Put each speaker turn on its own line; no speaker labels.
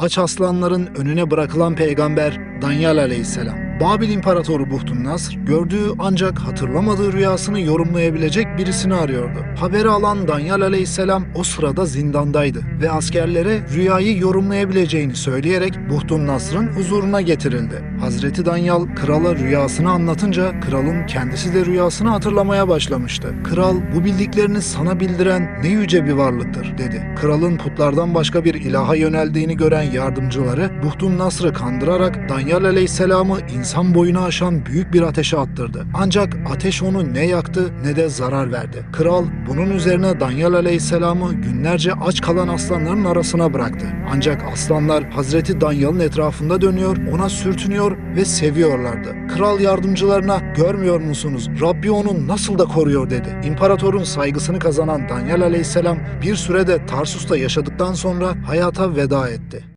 Aç aslanların önüne bırakılan peygamber Danyal aleyhisselam. Babil İmparatoru Buhtun Nasr, gördüğü ancak hatırlamadığı rüyasını yorumlayabilecek birisini arıyordu. Haberi alan Danyal aleyhisselam o sırada zindandaydı ve askerlere rüyayı yorumlayabileceğini söyleyerek Buhtun Nasr'ın huzuruna getirildi. Hazreti Danyal krala rüyasını anlatınca kralın kendisi de rüyasını hatırlamaya başlamıştı. Kral bu bildiklerini sana bildiren ne yüce bir varlıktır dedi. Kralın putlardan başka bir ilaha yöneldiğini gören yardımcıları Buhtun Nasr'ı kandırarak Danyal aleyhisselamı insan boyunu aşan büyük bir ateşe attırdı. Ancak ateş onu ne yaktı ne de zarar verdi. Kral bunun üzerine Danyal aleyhisselamı günlerce aç kalan aslanların arasına bıraktı. Ancak aslanlar Hazreti Danyal'ın etrafında dönüyor, ona sürtünüyor ve seviyorlardı. Kral yardımcılarına görmüyor musunuz Rabbi onu nasıl da koruyor dedi. İmparatorun saygısını kazanan Danyal aleyhisselam bir sürede Tarsus'ta yaşadıktan sonra hayata veda etti.